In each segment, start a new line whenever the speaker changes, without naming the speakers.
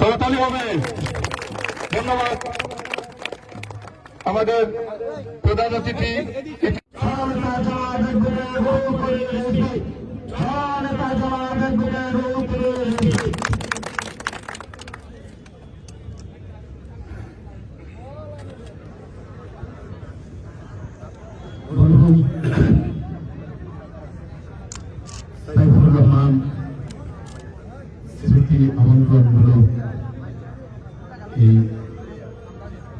করতালি হবে ধন্যবাদ আমাদের প্রধান অতিথি
সাইফুর রহমান স্মৃতি আমন্ত্রণমূলক এই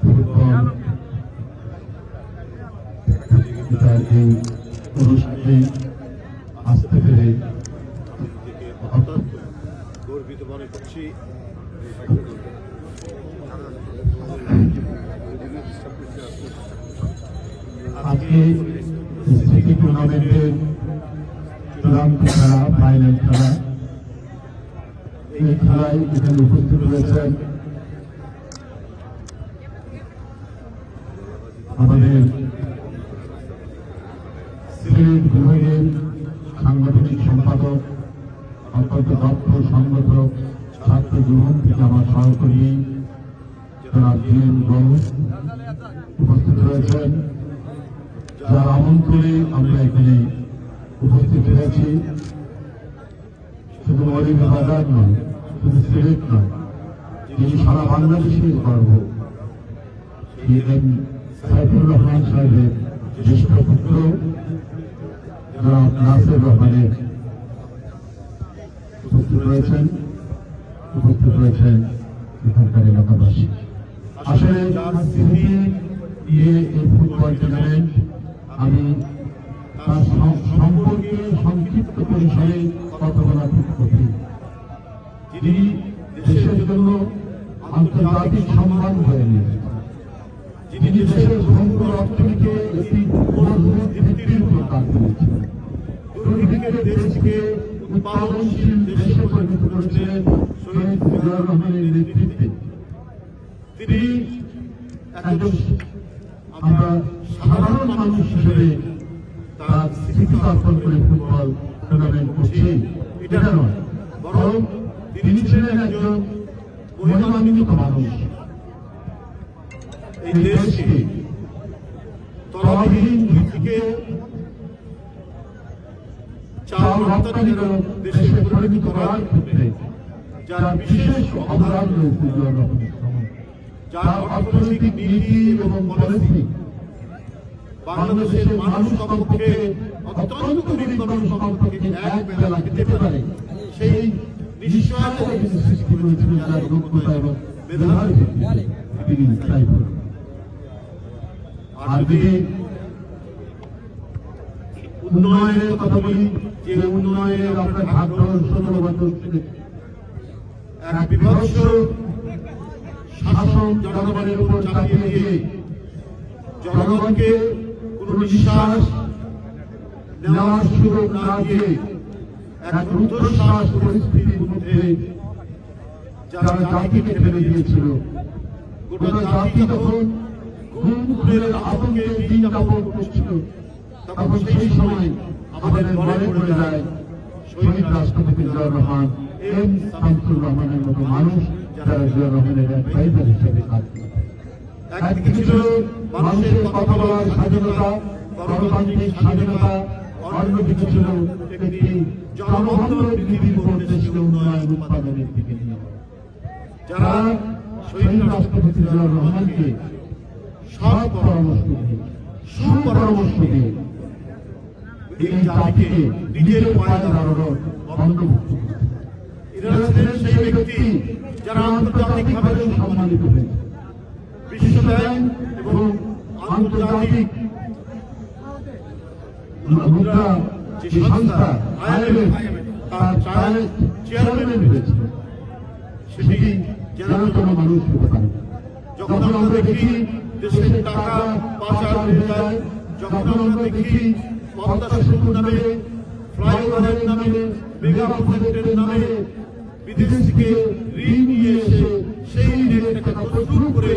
ফুটবল অনুষ্ঠানে আসতে পেরে
গর্বিত মনে করছি।
আজকে স্মৃতি টুর্নামেন্টের চূড়ান্ত খেলা ফাইনাল খেলা। এই খেলায় এখানে উপস্থিত রয়েছেন আমাদের সিলেট বিভাগের সাংগঠনিক সম্পাদক অত্যন্ত দক্ষ সংগঠক ছাত্র জীবন থেকে আমার সহকর্মী জনাব জিএম গৌর উপস্থিত রয়েছেন যার আমন্ত্রণে আমরা এখানে উপস্থিত হয়েছি। শুধু মৌলিকা বাজার নয়, শুধু সিলেট নয়, যিনি সারা বাংলাদেশের গর্ব। সাইফুর রহমান সাহেবের জ্যেষ্ঠ পুত্র নাসির রহমানের উপস্থিত রয়েছেন উপস্থিত রয়েছেন এখানকার এলাকাবাসী। আসলে এই ফুটবল টুর্নামেন্ট আমি তার সম্পর্কে সংক্ষিপ্ত পরিসরে কথা বলা খুব কঠিন। যিনি দেশের জন্য আন্তর্জাতিক সম্মান হয়ে যিনি দেশের সমগ্র অর্থনীতিকে একটি মজবুত ভিত্তির উপর দাঁড় করেছেন দেশকে উৎপাদনশীল দেশে পরিণত করেছিলেন শহীদ রহমানের নেতৃত্বে তিনি একজন আমরা সাধারণ মানুষ হিসেবে তার স্মৃতি অর্পণ ফুটবল টুর্নামেন্ট করছি এটা নয় বরং তিনি ছিলেন একজন মহিমান্বিত মানুষ। এই দেশকে তলাবিহীন ভিত্তিকে চাল রপ্তানির দেশে পরিণত করার ক্ষেত্রে যার বিশেষ অবদান রয়েছে জিয়াউর রহমানের সময়। যার অর্থনৈতিক নীতি এবং পলিসি বাংলাদেশের মানুষ কমপক্ষে অত্যন্ত গরিব মানুষ কমপক্ষে এক বেলা খেতে পারে। সেই নিশ্চয়তা সৃষ্টি করেছিলেন যার যোগ্যতা এবং মেধার তিনি সাইফুর আর যদি উন্নয়নের কথা বলি যে উন্নয়নের আমরা ভাগ্য সতেরো বছর এক বিভৎস শাসন জনগণের উপর চাপিয়ে দিয়ে জনগণকে কোন নিঃশ্বাস নেওয়ার সুযোগ না দিয়ে এক পরিস্থিতির মধ্যে যারা জাতিকে ফেলে দিয়েছিল। গোটা জাতি তখন সময় রাষ্ট্রপতি রহমানের মতো মানুষ যারা জিয়াউর রহমানের অ্যাডভাইজার হিসেবে কাজ একদিকে ছিল মানুষের কথা যারা শহীদ রাষ্ট্রপতি জিয়াউর সৎ পরামর্শ দিয়ে, সুপরামর্শ সেই ব্যক্তি যারা আন্তর্জাতিকভাবে সম্মানিত হয়েছে। এবং আন্তর্জাতিক চেয়ারম্যান সেটি যেন কোনো দেখি দেশের টাকা পাচার হয়ে যায় দেখি পদ্মা সেতু নামে ফ্লাইওভারের নামে মেগা প্রজেক্টের ঋণ নিয়ে এসে সেই ঋণের টাকা প্রচুর করে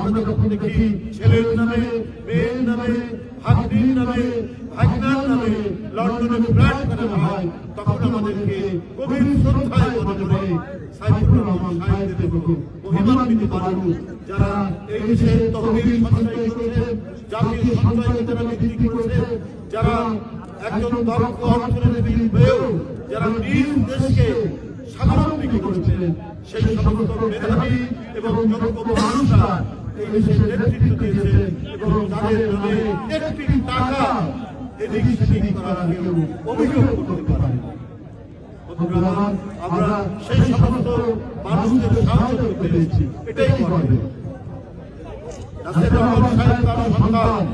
আমরা যখন দেখি ছেলের নামে, মেয়ের নামে হাতির নামে ভাইগনার নামে লন্ডনে ফ্ল্যাট করা হয়, তখন আমাদেরকে গভীর শ্রদ্ধায় মনে মানুষ যারা একজন যারা করেছিলেন, সেই সমস্ত মেধাবী এবং যোগ্য মানুষরা এই দেশের নেতৃত্ব দিয়েছেন এবং তাদের নামে একটি টাকা এদিক সেদিক করার কেউ অভিযোগ করতে পারে আমরা সেই সমস্ত মানুষদের সাহায্য করতে পেরেছি, এটাই করবে সন্তান,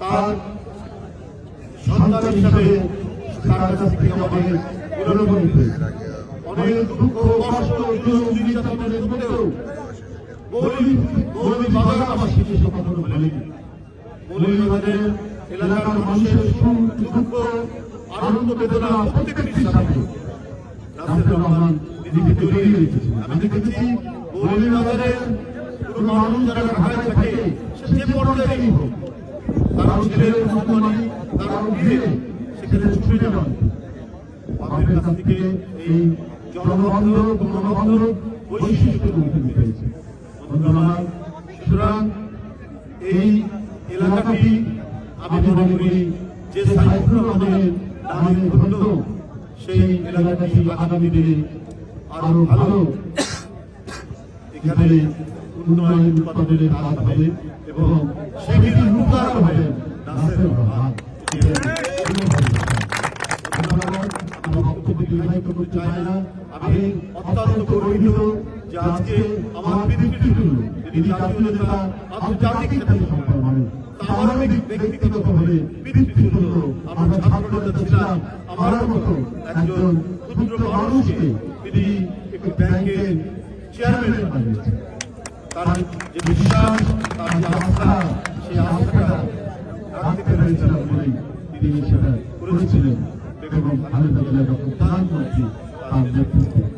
তার সন্তান হিসাবে তার কাছ থেকে আমাদের অনেক দুঃখ, কষ্ট নির্যাতনের মধ্যেও মৌলী মৌলী বাজারবাসীকে সে কখনো ভুলেনি মৌলভীবাজারের এলাকার মানুষের সুখ আনন্দ, বেদনা প্রত্যেকটির সাথে নাসির রহমান যারা থাকে, সে পর্যায়েই হোক, তার ছেলের তার বিয়ে সেখানে ছুটে যান বাপের কাছ থেকে এই জনবান্ধব গণবান্ধব বৈশিষ্ট্য পেয়েছে সুতরাং এই এলাকাটি আমি মনে করি যে ধন্য সেই এলাকাটি আগামী দিনে আরও ভালো এখানে উন্নয়ন উৎপাদনের কাজ হবে এবং সেগুলি রূপার হবে। নাসের আমার বক্তব্য চাই না। আমি অত্যন্ত গর্বিত যে আজকে আমার পৃথিবীর তিনি জাতীয় নেতা আন্তর্জাতিক সম্পন্ন মানুষ। আমার ব্যক্তিগতভাবে পৃথিবী আমরা ছাত্র নেতা ছিলাম আমার মতো একজন ক্ষুদ্র মানুষকে তিনি একটি ব্যাংকের চেয়ারম্যান বানিয়েছেন। তার যে বিশ্বাস তার যে আস্থা সেই আস্থাটা রাখতে পেরেছিলাম বলেই তিনি সেটা করেছিলেন। এবং খালেদা জিয়া প্রধানমন্ত্রী তার নেতৃত্বে।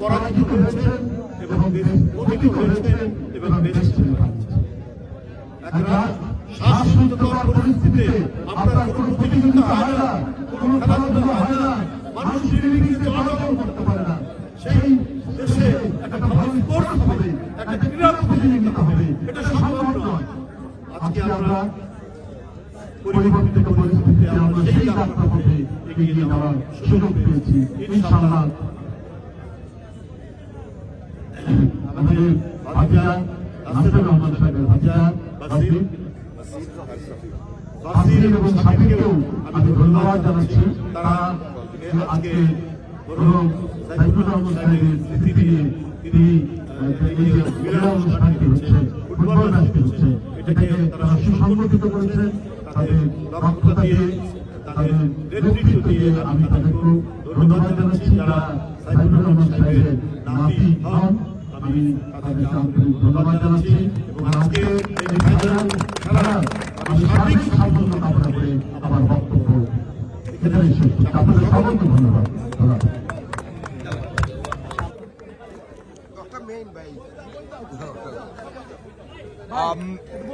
পরাজিত হয়েছেন এবং পতিত হয়েছেন এবং দেশ একটা শ্বাসরুদ্ধকর পরিস্থিতিতে আপনার কোনো প্রতিযোগিতা হয় না কোনো খেলাধুলা হয় না মানুষ নিরিবিলিতে চলাচল করতে পারে না। সেই দেশে একটা ভালো স্পোর্টস হবে একটা ক্রীড়া প্রতিযোগিতা হবে এটা সম্ভব নয়। আজকে আমরা পরিবর্তিত পরিস্থিতিতে আমরা সেই যাত্রা পথে এগিয়ে যাওয়ার সুযোগ পেয়েছি। ইনশাআল্লাহ। আমাদের ভাতিজা নাসির রহমান সাহেবের ভাতিজা বাসির বাসির এবং সাকিবকেও আমি ধন্যবাদ জানাচ্ছি। তারা আজকে সাইফুর রহমান সাহেবের স্মৃতি নিয়ে এটাকে তারা সুসংগঠিত করেছেন তাদের দক্ষতা দিয়ে, তাদের নেতৃত্ব আমি তাদেরকেও ধন্যবাদ জানাচ্ছি। যারা সাইফুর রহমান সাহেবের নাতি হন আমি ধন্যবাদ জানাচ্ছি এবং আজকে এই খেলার আমি সার্বিক সাফল্য কামনা করে আমার বক্তব্য এখানে শেষ আপনাদের ধন্যবাদ।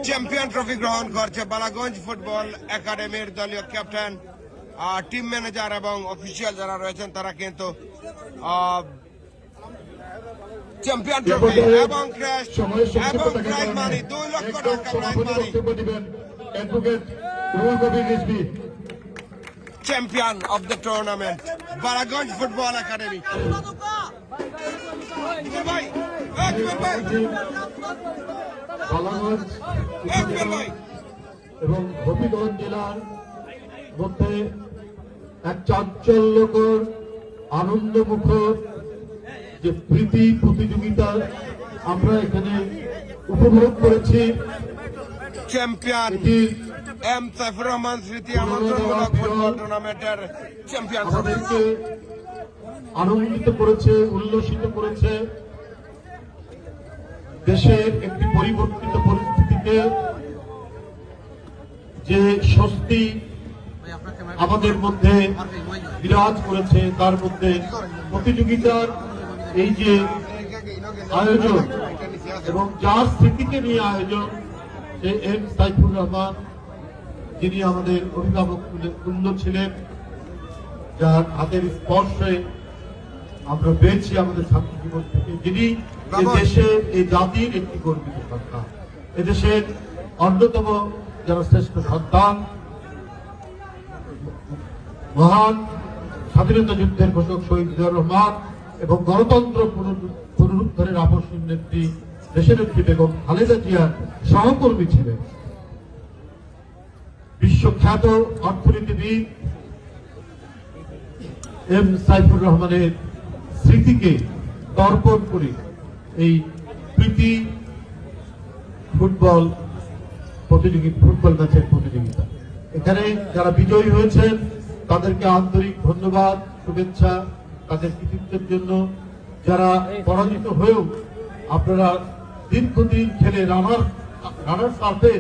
চ্যাম্পিয়ন ট্রফি গ্রহণ করছে বালাগঞ্জ ফুটবল একাডেমির দলীয় ক্যাপ্টেন টিম ম্যানেজার এবং অফিসিয়াল যারা রয়েছেন তারা কিন্তু চ্যাম্পিয়ন ট্রফি এবং ক্র্যাশ এবং প্রাইজ মানি দুই লক্ষ টাকা prize money champion of the tournament Balaganj football academy ভাই
এবং হবিগঞ্জ জেলার মধ্যে এক চাঞ্চল্যকর আনন্দমুখর যে প্রীতি প্রতিযোগিতা আমরা এখানে উপভোগ করেছি।
চ্যাম্পিয়ন এম সাইফুর রহমান স্মৃতি আমন্ত্রণমূলক ফুটবল টুর্নামেন্টের চ্যাম্পিয়ন
আমাদেরকে আনন্দিত করেছে উল্লসিত করেছে। দেশের একটি পরিবর্তিত পরিস্থিতিতে যে স্বস্তি আমাদের মধ্যে বিরাজ করেছে তার মধ্যে প্রতিযোগিতার এই যে আয়োজন এবং যার স্মৃতিকে নিয়ে আয়োজন সে এম সাইফুর রহমান যিনি আমাদের অভিভাবক তুল্য ছিলেন যার হাতের স্পর্শে আমরা পেয়েছি আমাদের ছাত্র জীবন থেকে। যিনি এ দেশের এই জাতির একটি গর্বিত সন্তান। এদেশের অন্যতম যারা শ্রেষ্ঠ সন্তান মহান স্বাধীনতা যুদ্ধের ঘোষক শহীদ রহমান এবং গণতন্ত্র পুনরুদ্ধারের আপসীন নেত্রী, দেশের বেগম খালেদা জিয়ার সহকর্মী ছিলেন। বিশ্বখ্যাত অর্থনীতিবিদ এম সাইফুর রহমানের স্মৃতিকে তর্পণ করে এই প্রীতি ফুটবল প্রতিযোগী, ফুটবল ম্যাচের প্রতিযোগিতা। এখানে যারা বিজয়ী হয়েছেন, তাদেরকে আন্তরিক ধন্যবাদ, শুভেচ্ছা তাদের কৃতিত্বের জন্য যারা পরাজিত হয়েও আপনারা দীর্ঘদিন খেলে রানার রানার সাথে